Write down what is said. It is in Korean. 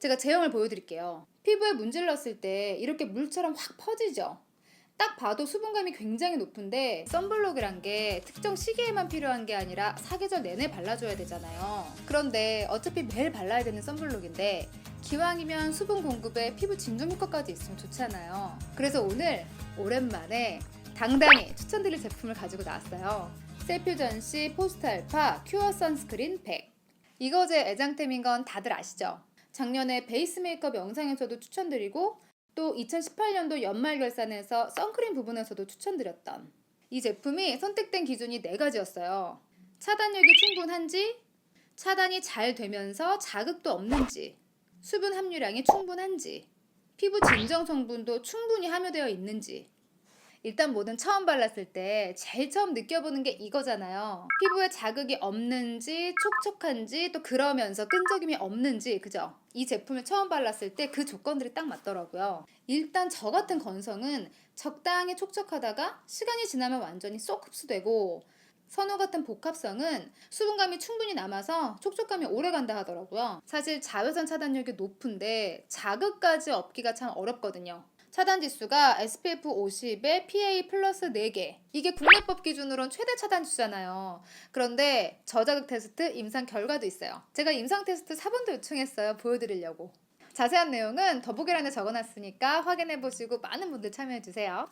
제가 제형을 보여드릴게요. 피부에 문질렀을 때 이렇게 물처럼 확 퍼지죠. 딱 봐도 수분감이 굉장히 높은데 썬블록이란 게 특정 시기에만 필요한 게 아니라 사계절 내내 발라줘야 되잖아요. 그런데 어차피 매일 발라야 되는 썬블록인데 기왕이면 수분 공급에 피부 진정 효과까지 있으면 좋잖아요. 그래서 오늘 오랜만에 당당히 추천드릴 제품을 가지고 나왔어요. 셀퓨전시 포스트 알파 큐어 선스크린 100. 이거 제 애장템인 건 다들 아시죠? 작년에 베이스 메이크업 영상에서도 추천드리고 또 2018년도 연말 결산에서 선크림 부분에서도 추천드렸던 이 제품이 선택된 기준이 네 가지였어요. 차단력이 충분한지, 차단이 잘 되면서 자극도 없는지, 수분 함유량이 충분한지, 피부 진정 성분도 충분히 함유되어 있는지. 일단 뭐든 처음 발랐을 때 제일 처음 느껴보는 게 이거잖아요. 피부에 자극이 없는지, 촉촉한지, 또 그러면서 끈적임이 없는지, 그죠? 이 제품을 처음 발랐을 때 그 조건들이 딱 맞더라고요. 일단 저 같은 건성은 적당히 촉촉하다가 시간이 지나면 완전히 쏙 흡수되고 선호 같은 복합성은 수분감이 충분히 남아서 촉촉감이 오래 간다 하더라고요. 사실 자외선 차단력이 높은데 자극까지 없기가 참 어렵거든요. 차단 지수가 SPF 50에 PA 플러스 4개. 이게 국내법 기준으로는 최대 차단 지수잖아요. 그런데 저자극 테스트 임상 결과도 있어요. 제가 임상 테스트 4번도 요청했어요. 보여드리려고. 자세한 내용은 더보기란에 적어놨으니까 확인해 보시고 많은 분들 참여해 주세요.